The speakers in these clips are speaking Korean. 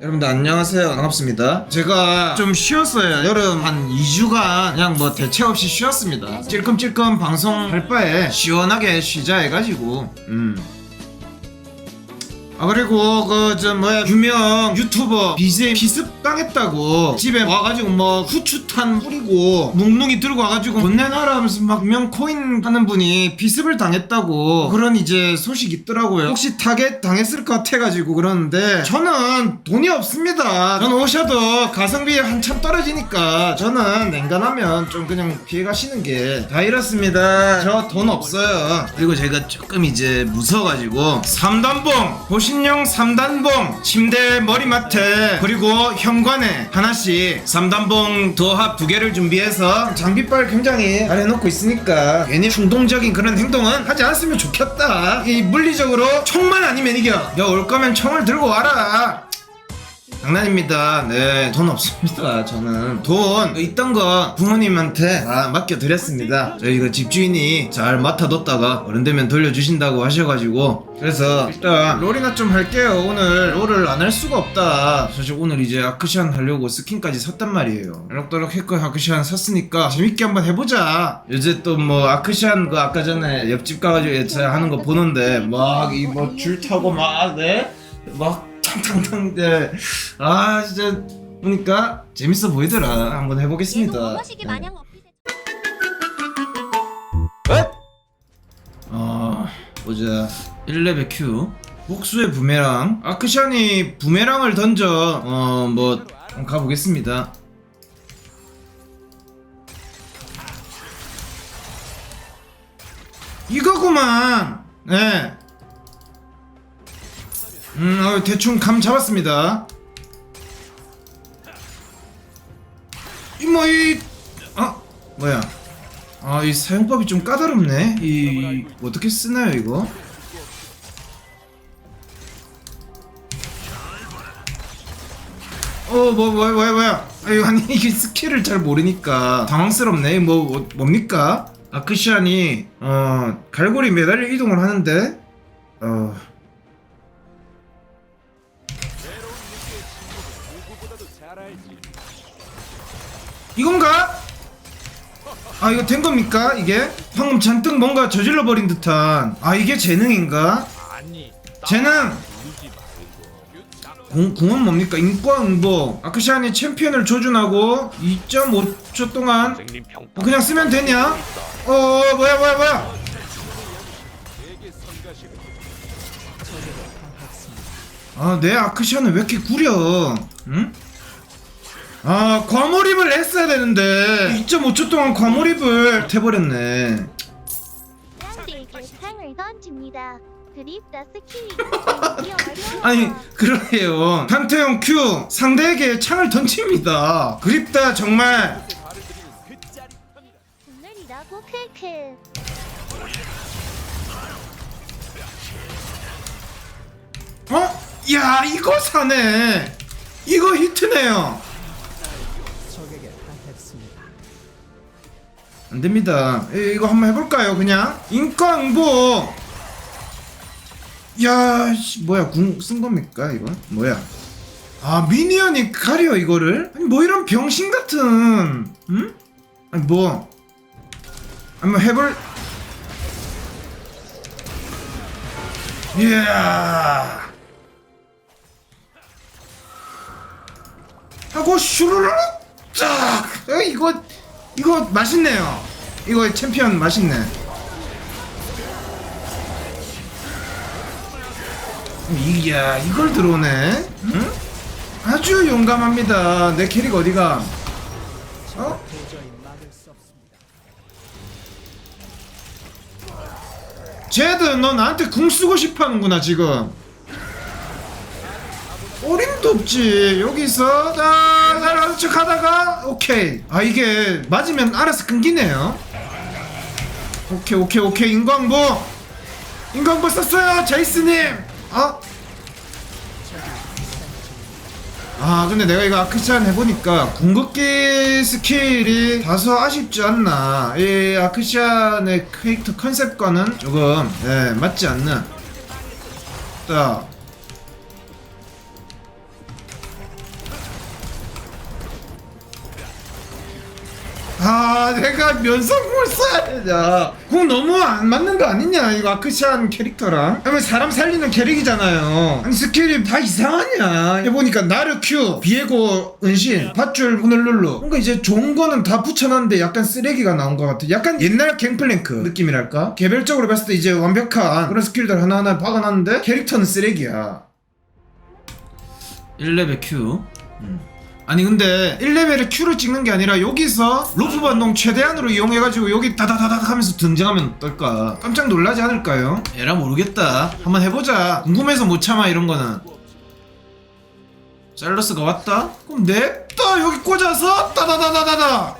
여러분들 안녕하세요. 반갑습니다. 제가 좀 쉬었어요. 여름 한 2주간 그냥 뭐 대책 없이 쉬었습니다. 찔끔찔끔 방송할 바에 시원하게 쉬자 해가지고 음. 아 그리고 그저 뭐야 유명 유튜버 BJ 피습 당했다고 집에 와가지고 뭐 후추탄 뿌리고 뭉뭉이 들고 와가지고 돈 내놔라 하면서 막 유명 코인 하는 분이 피습을 당했다고 그런 이제 소식 있더라고요. 혹시 타겟 당했을 것 같아가지고 그러는데 저는 돈이 없습니다. 저는 오셔도 가성비 한참 떨어지니까 저는 냉간하면 좀 그냥 피해가시는 게 다 이렇습니다. 저 돈 없어요. 그리고 제가 조금 이제 무서워가지고 3단봉 보 신용 3단봉 침대 머리맡에 그리고 현관에 하나씩 3단봉 도합 두 개를 준비해서 장비빨 굉장히 잘 해놓고 있으니까 괜히 충동적인 그런 행동은 하지 않았으면 좋겠다. 이 물리적으로 총만 아니면 이겨. 너 올 거면 총을 들고 와라 장난입니다. 네, 돈 없습니다. 저는 돈 있던 거 부모님한테 다 맡겨드렸습니다. 저희 그 집주인이 잘 맡아뒀다가 어른 되면 돌려주신다고 하셔가지고 그래서 일단 롤이나 좀 할게요. 오늘 롤을 안 할 수가 없다. 사실 오늘 이제 아크시안 하려고 스킨까지 샀단 말이에요. 이럭저럭 했고 아크시안 샀으니까 재밌게 한번 해보자. 요새 또 뭐 아크시안 그 아까 전에 옆집 가가지고 제가 하는 거 보는데 막 이 뭐 줄 타고 막 네? 막 탕탕탕 네. 아 진짜 보니까 재밌어 보이더라. 한번 해보겠습니다. 네. 어필해. 어? 보자. 1레벨 Q. 복수의 부메랑. 아크샨이 부메랑을 던져. 어뭐 가보겠습니다. 이거구만. 네 음, 어, 대충 감 잡았습니다. 이, 뭐, 이, 아, 뭐야. 아, 이 사용법이 좀 까다롭네. 이, 이 어떻게 쓰나요, 이거? 어, 뭐, 뭐, 뭐야, 뭐야. 아니, 아니, 이게 스킬을 잘 모르니까 당황스럽네. 뭐, 뭐 뭡니까? 아크시안이, 어, 갈고리 매달려 이동을 하는데, 어, 이건가? 아 이거 된 겁니까 이게? 방금 잔뜩 뭔가 저질러 버린 듯한 아 이게 재능인가? 재능 공, 공은 뭡니까? 인과응보 아크시안이 챔피언을 조준하고 2.5초 동안 어, 그냥 쓰면 되냐? 어 뭐야 뭐야 뭐야 아내 아크시안은 왜 이렇게 구려 응? 아 과몰입을 했어야 되는데 2.5초 동안 과몰입을 해버렸네 상대에게 상을 던집니다. 드립다 스킬이 되기 어려워. 아니 그러게요 판테온 Q 상대에게 창을 던집니다 그립다 정말 크크. 어? 야 이거 사네 이거 히트네요 안됩니다. 이- 이거 한번 해볼까요 그냥? 인과응보 야 씨, 뭐야 궁 쓴 겁니까 이거 뭐야? 아 미니언이 가려 이거를? 아니 뭐 이런 병신 같은 응? 아니 뭐? 한번 해볼. 이야! 하고 슈르르! 쫙! 어, 이거 이거 맛있네요. 이거 챔피언 맛있네. 이야 이걸 들어오네. 응? 아주 용감합니다. 내 캐릭 어디가? 어? 제드 너 나한테 궁 쓰고 싶어 하는구나 지금 어림도 없지. 여기서 자 잘하는 척 하다가 오케이. 아 이게 맞으면 알아서 끊기네요. 오케이 오케이 오케이. 인광보 인광보 썼어요 제이스님. 어? 아 근데 내가 이거 아크시안 해보니까 궁극기 스킬이 다소 아쉽지 않나. 이 아크시안의 캐릭터 컨셉과는 조금 예, 맞지 않는 자 아 내가 면상공을 써야 되냐? 그거 너무 안 맞는 거 아니냐 이거 아크시안 캐릭터랑? 그러면 사람 살리는 캐릭이잖아요. 아니 스킬이 다 이상하냐? 해보니까 나르 큐 비에고 은신 밧줄 호놀룰루. 뭔가 이제 좋은 거는 다 붙여놨는데 약간 쓰레기가 나온 것 같아. 약간 옛날 갱플랭크 느낌이랄까? 개별적으로 봤을 때 이제 완벽한 그런 스킬들 하나하나 박아놨는데 캐릭터는 쓰레기야. 1레벨 큐 아니 근데 1레벨에 Q를 찍는 게 아니라 여기서 루프 반동 최대한으로 이용해가지고 여기 다다다닥 하면서 등장하면 어떨까? 깜짝 놀라지 않을까요? 에라 모르겠다. 한번 해보자. 궁금해서 못 참아 이런 거는. 짤러스가 왔다? 그럼 냅다 여기 꽂아서 따다다다다다!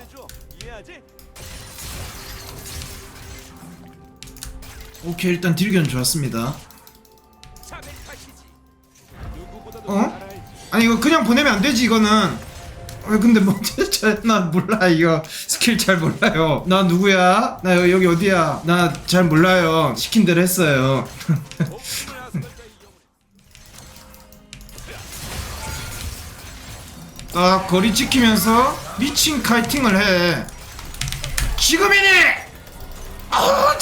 오케이 일단 딜견 좋았습니다. 어? 이거 그냥 보내면 안 되지 이거는. 왜 근데 뭐나 몰라 이거. 스킬 잘 몰라요. 나 누구야? 나 여- 여기 어디야? 나 잘 몰라요. 시킨 대로 했어요. 딱 거리 지키면서 미친 카이팅을 해. 지금이니! 아 어?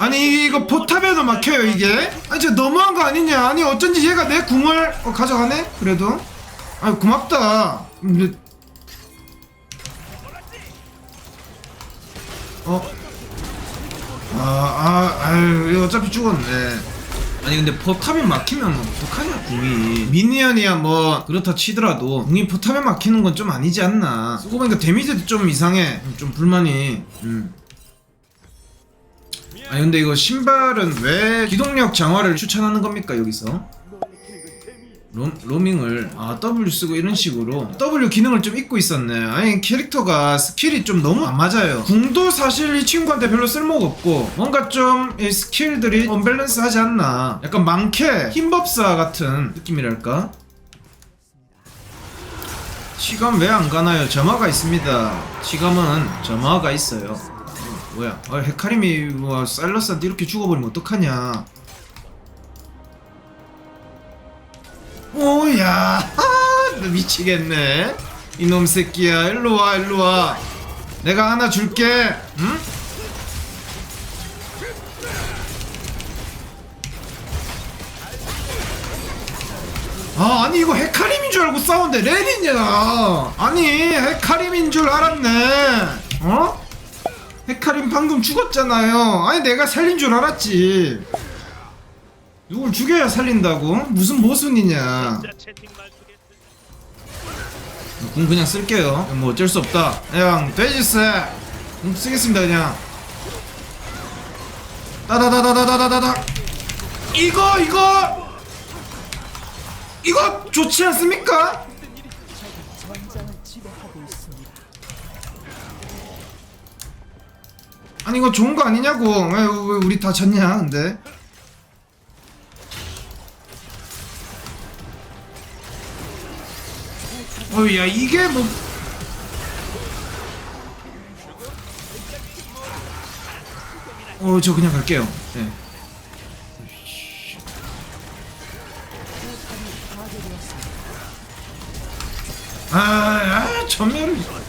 아니 이거 포탑에도 막혀요 이게 아니 진짜 너무한 거 아니냐 아니 어쩐지 얘가 내 궁을 어, 가져가네 그래도 아니 고맙다 근데 어? 아, 아, 아유, 어차피 죽었네. 아니, 근데 포탑에 막히면 어떡하냐, 궁이. 미니언이야, 뭐, 그렇다 치더라도, 궁이 포탑에 막히는 건 좀 아니지 않나. 쓰고 보니까 데미지도 좀 이상해. 좀 불만이. 음. 아니 근데 이거 신발은 왜 기동력 장화를 추천하는 겁니까 여기서? 롬, 로밍을 아 W 쓰고 이런 식으로. W 기능을 좀 잊고 있었네. 아니 캐릭터가 스킬이 좀 너무 안 맞아요. 궁도 사실 이 친구한테 별로 쓸모가 없고 뭔가 좀 이 스킬들이 언밸런스 하지 않나. 약간 망캐 힘법사 같은 느낌이랄까? 시감 왜안 가나요? 점화가 있습니다. 시감은 점화가 있어요 뭐야? 아, 헤카림이 뭐 살러스한테 이렇게 죽어버리면 어떡하냐? 오야, 미치겠네. 이놈 새끼야, 일로 와, 일로 와. 내가 하나 줄게. 응? 아, 아니 이거 헤카림인 줄 알고 싸운데 렌이냐? 아니 헤카림인 줄 알았네. 어? 헤카림 방금 죽었잖아요. 아니 내가 살린 줄 알았지. 누굴 죽여야 살린다고? 무슨 모순이냐? 궁 그냥 쓸게요. 뭐 어쩔 수 없다. 그냥 돼지세. 궁 쓰겠습니다 그냥. 따다다다다다다다. 이거 이거 이거 좋지 않습니까? 아니 이거 좋은 거 아니냐고 왜, 왜 우리 다 졌냐 근데 어야 이게 뭐 어, 저 그냥 갈게요. 네. 아, 아, 전멸을.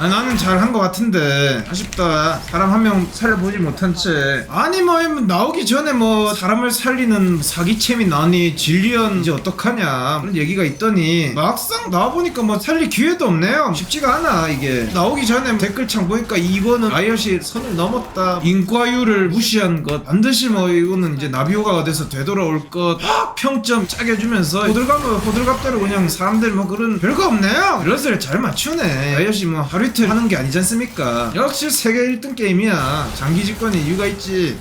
아, 나는 잘한 것 같은데. 아쉽다. 사람 한 명 살려보지 못한 채. 아니 뭐 나오기 전에 뭐 사람을 살리는 사기챔이 나니 진리언 이제 어떡하냐. 그런 얘기가 있더니 막상 나와보니까 뭐 살릴 기회도 없네요. 쉽지가 않아 이게. 나오기 전에 댓글창 보니까 이거는 아이엇이 선을 넘었다. 인과율을 무시한 것. 반드시 뭐 이거는 이제 나비호가가 돼서 되돌아올 것막 평점 짜게 주면서 호들갑 호들갑대로 그냥 사람들 뭐 그런 별거 없네요. 그것을 잘 맞추네. 아이엇이 뭐 하루 이틀 하는 게 아니지 않습니까? 역시 세계 1등 게임이야. 장기 집권에 이유가 있지.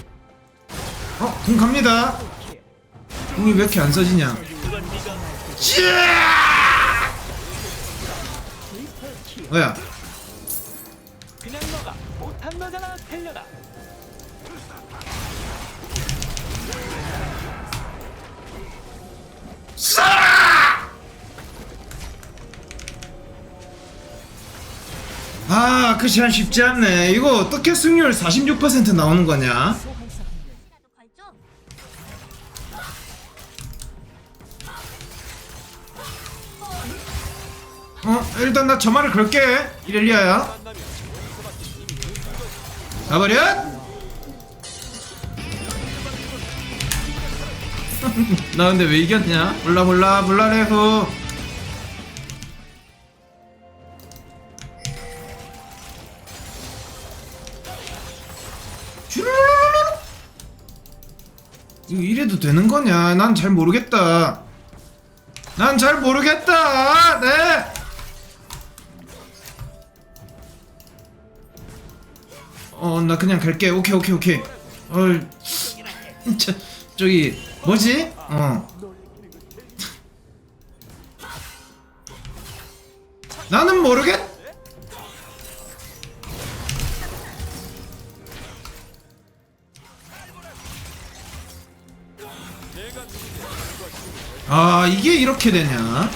어? 궁 갑니다. 궁이 왜 이렇게 안 써지냐? 찌야! 뭐야? 그냥 너가 못한 너잖아 들려라 시간 쉽지 않네. 이거 어떻게 승률 46% 나오는 거냐? 어 일단 나 저 말을 걸게 이렐리아야. 가버려 나 근데 왜 이겼냐 몰라 몰라 몰라래후 이거 이래도 되는 거냐 난 잘 모르겠다 난 잘 모르겠다 네 어, 나 그냥 갈게. 오케이, 오케이, 오케이. 어, 저, 저기, 뭐지? 어. 나는 모르겠. 아, 이게 이렇게 되냐?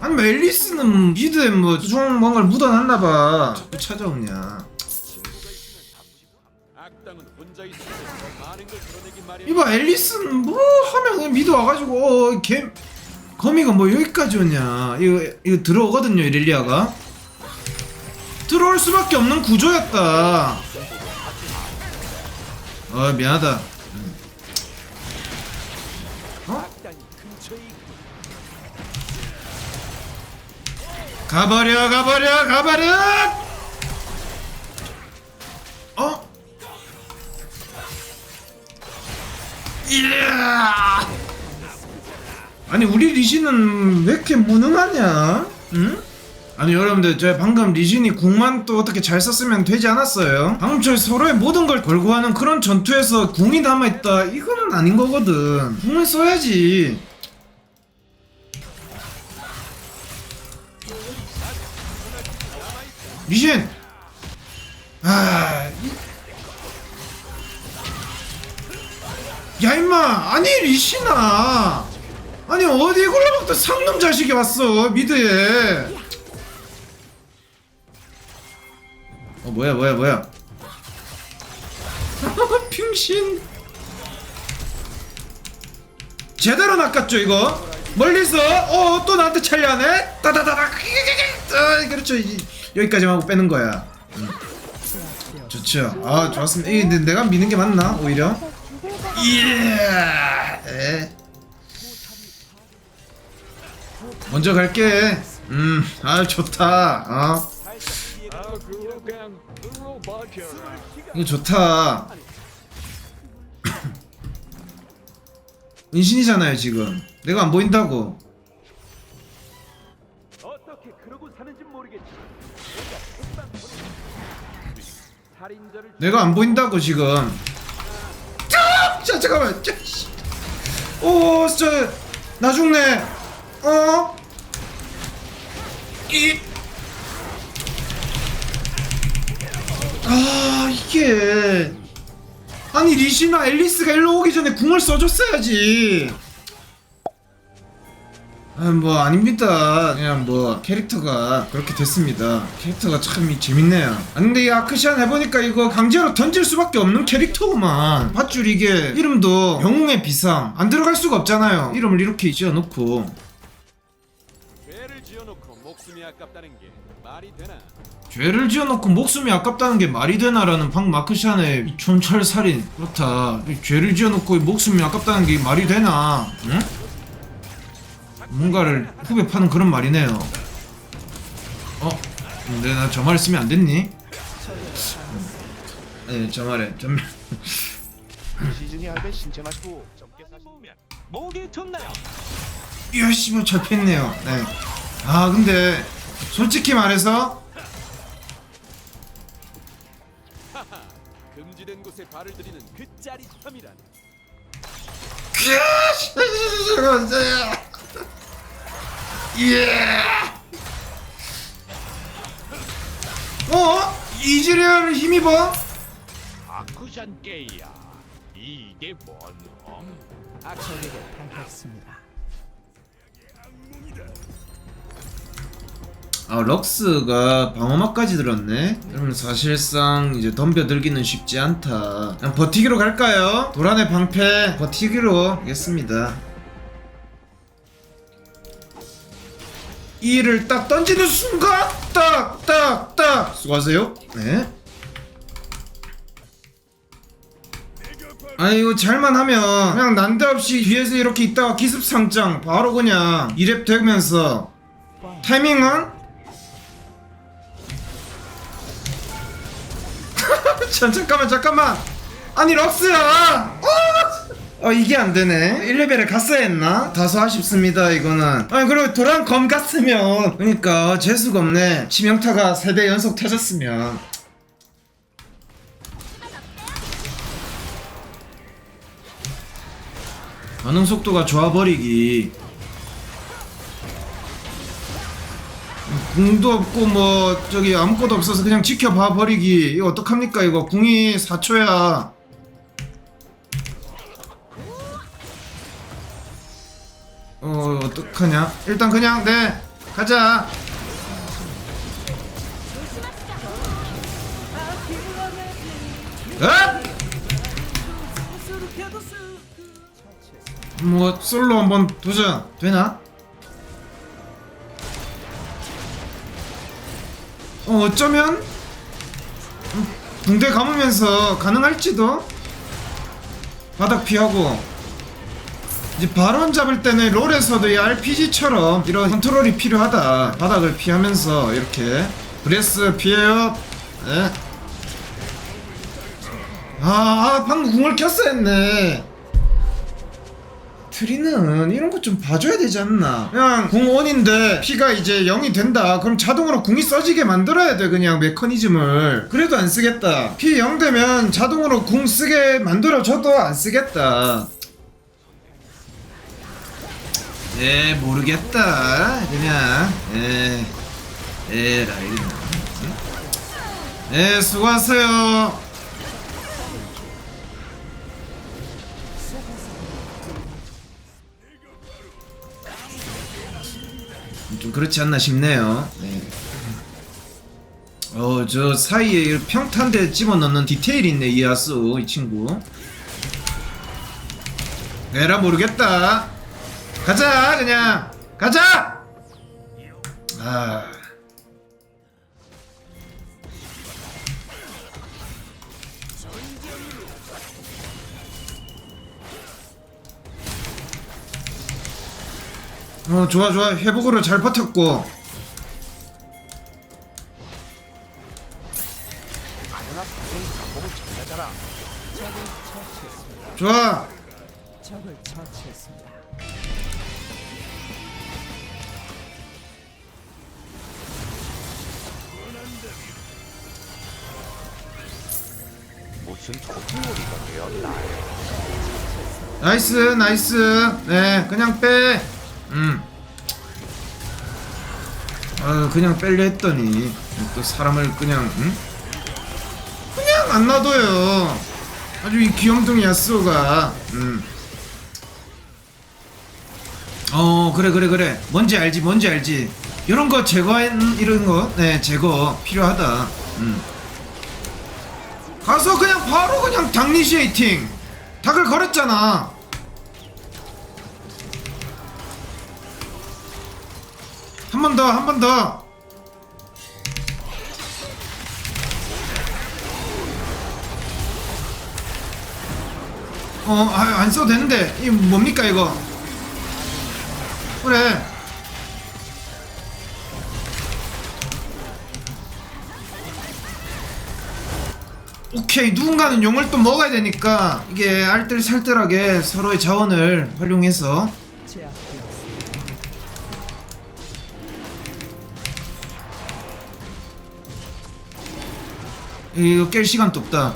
아니, 뭐 앨리스는 미드에 뭐, 좀 뭔가를 묻어놨나봐. 자꾸 찾아오냐. 이봐 앨리스는 뭐 하면 그냥 미드 와가지고 어, 걔 거미가 뭐 여기까지 오냐 이거 이거 들어오거든요 이렐리아가 들어올 수밖에 없는 구조였다 어 미안하다 가버려 가버려 가버려 어? 이야 아니 우리 리신은 왜 이렇게 무능하냐? 응? 아니 여러분들 제가 방금 리신이 궁만 또 어떻게 잘 썼으면 되지 않았어요? 방금 저 서로의 모든 걸 걸고 하는 그런 전투에서 궁이 남아있다 이거는 아닌 거거든 궁을 써야지 리신! 아... 이- 야 임마! 아니 리신아! 아니 어디 골라먹던 상놈 자식이 왔어 미드에 어 뭐야 뭐야 뭐야 핑신 제대로 낚았죠 이거 멀리서 어 또 나한테 차려하네 따다다닥 아, 그렇죠 이- 여기까지만 하고 빼는 거야. 음. 좋죠. 아 좋았습니다. 이 내가 미는 게 맞나? 오히려? 예! 에. 먼저 갈게. 음 아 좋다. 어? 아 그냥 로버트. 이거 좋다. 인신이잖아요 지금. 내가 안 보인다고 내가 안 보인다고 지금 자, 자 잠깐만 자, 씨. 오 진짜 나 죽네 어? 이. 아 이게 아니 리시나 앨리스가 일로 오기 전에 궁을 써줬어야지 아, 뭐 아닙니다. 그냥 뭐 캐릭터가 그렇게 됐습니다. 캐릭터가 참 재밌네요. 아, 근데 이 아크시안 해보니까 이거 강제로 던질 수밖에 없는 캐릭터구만. 밧줄 이게 이름도 영웅의 비상 안 들어갈 수가 없잖아요. 이름을 이렇게 지어놓고 죄를 지어놓고 목숨이 아깝다는 게 말이 되나? 죄를 지어놓고 목숨이 아깝다는 게 말이 되나라는 박 마크샨의 이 촌철 살인 그렇다. 이 죄를 지어놓고 이 목숨이 아깝다는 게 말이 되나? 응? 뭔가를 후배 파는 그런 말이네요. 어? 근데 나 저 말 쓰면 안 됐니? 네, 저 말에 좀 시즌이 할배 신청하시고 점괘 사시 모으면 목이 좋나요? 열심히 잡혔네요. 네. 아 근데 솔직히 말해서 하하. 금지된 곳에 발을 들이는 그 짜릿함이란. 예. 어? 이즈리얼 힘입어? 아쿠샨 게이야. 이게 뭔 놈? 적에게 당했습니다. 아 럭스가 방어막까지 들었네? 그러면 사실상 이제 덤벼들기는 쉽지 않다 그냥 버티기로 갈까요? 도란의 방패 버티기로 하겠습니다 E를 딱 던지는 순간 딱 딱 딱. 수고하세요. 네. 아이고 잘만 하면 그냥 난데없이 뒤에서 이렇게 있다가 기습상장. 바로 그냥 2렙 되면서. 타이밍은? 자, 잠깐만 잠깐만. 아니 럭스야! 어! 어 이게 안 되네. 1레벨에 갔어야 했나? 다소 아쉽습니다 이거는. 아니 그리고 도란 검 갔으면. 그니까 재수가 없네. 치명타가 3대 연속 터졌으면. 반응 속도가 좋아버리기. 궁도 없고 뭐 저기 아무것도 없어서 그냥 지켜봐 버리기. 이거 어떡합니까 이거? 궁이 4초야 어 어떡하냐? 일단 그냥 네 가자. 어? 뭐 솔로 한번 도전 되나? 어 어쩌면? 음, 붕대 감으면서 가능할지도? 바닥 피하고 이제 바론 잡을 때는 롤에서도 이 RPG처럼 이런 컨트롤이 필요하다. 바닥을 피하면서 이렇게 브레스 피해요. 네. 아, 아 방금 궁을 켰어야 했네. 트리는 이런 거좀 봐줘야 되지 않나? 그냥 궁 온인데 피가 이제 0이 된다. 그럼 자동으로 궁이 써지게 만들어야 돼 그냥 메커니즘을. 그래도 안 쓰겠다. 피 0 되면 자동으로 궁 쓰게 만들어줘도 안 쓰겠다 예 모르겠다 그냥 예 에라 이런 예 수고하세요 좀 그렇지 않나 싶네요. 네. 어, 저 사이에 평탄대 집어넣는 디테일이 있네, 이하수, 이 친구. 에라 모르겠다. 가자, 그냥. 가자! 아. 어, 좋아, 좋아. 회복으로 잘 버텼고. 좋아. 무슨 토끼놀이가 되었나 나이스, 나이스. 네, 그냥 빼. 음. 아, 그냥 뺄려 했더니 또 사람을 그냥 응? 그냥 안 놔둬요. 아주 이 귀염둥이 야스오가. 음. 어, 그래, 그래, 그래. 뭔지 알지, 뭔지 알지. 이런 거 제거한 이런 거, 네, 제거 필요하다. 음. 가서 그냥 바로 그냥 닥니시에이팅. 닭을 걸었잖아. 한 번 더, 한 번 더. 어, 아, 안 써도 되는데. 이 뭡니까, 이거? 그래. 오케이 누군가는 용을 또 먹어야 되니까 이게 알뜰살뜰하게 서로의 자원을 활용해서. 이거 깰 시간도 없다.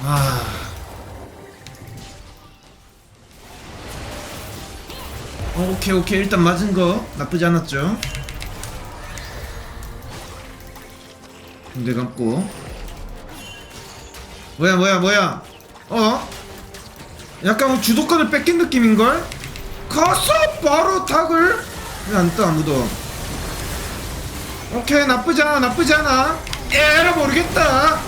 아. 어, 오케이 오케이. 일단 맞은 거 나쁘지 않았죠 군대 감고. 뭐야 뭐야 뭐야. 어? 약간 주도권을 뺏긴 느낌인걸? 가서 바로 닭을. 왜안떠 아무도? 오케이 나쁘지 않아 나쁘지 않아. 에라 모르겠다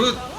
グ